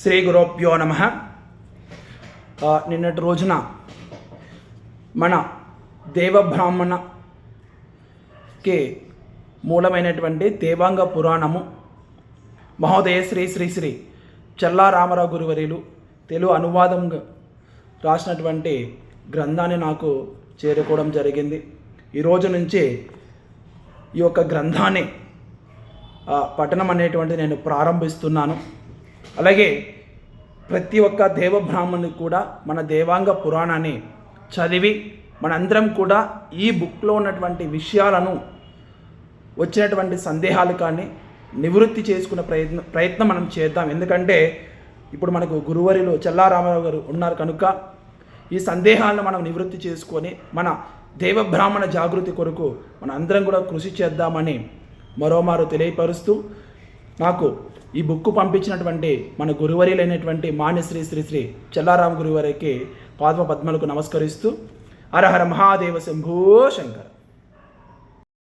శ్రీ గురోభ్యో నమ. నిన్నటి రోజున మన దేవబ్రాహ్మణకి మూలమైనటువంటి దేవాంగ పురాణము మహోదయ శ్రీ శ్రీ శ్రీ చల్లా రామారావు గురువరీలు తెలుగు అనువాదం రాసినటువంటి గ్రంథాన్ని నాకు చేరుకోవడం జరిగింది. ఈరోజు నుంచి ఈ యొక్క గ్రంథాన్ని పఠనం అనేటువంటిది నేను ప్రారంభిస్తున్నాను. అలాగే ప్రతి ఒక్క దేవబ్రాహ్మణునికి కూడా మన దేవాంగ పురాణాన్ని చదివి మనందరం కూడా ఈ బుక్లో ఉన్నటువంటి విషయాలను వచ్చినటువంటి సందేహాలు కానీ నివృత్తి చేసుకునే ప్రయత్నం ప్రయత్నం మనం చేద్దాం. ఎందుకంటే ఇప్పుడు మనకు గురువరిలో చెల్లారామారావు గారు ఉన్నారు కనుక ఈ సందేహాలను మనం నివృత్తి చేసుకొని మన దేవబ్రాహ్మణ జాగృతి కొరకు మన అందరం కూడా కృషి చేద్దామని మరోమారు తెలియపరుస్తూ నాకు ఈ బుక్ పంపించినటువంటి మన గురువరిలైనటువంటి మాన్య శ్రీ శ్రీ శ్రీ చెల్లారామ గురువరికి పాద్మ పద్మలకు నమస్కరిస్తూ హర హర మహాదేవ శంభో శంకర్.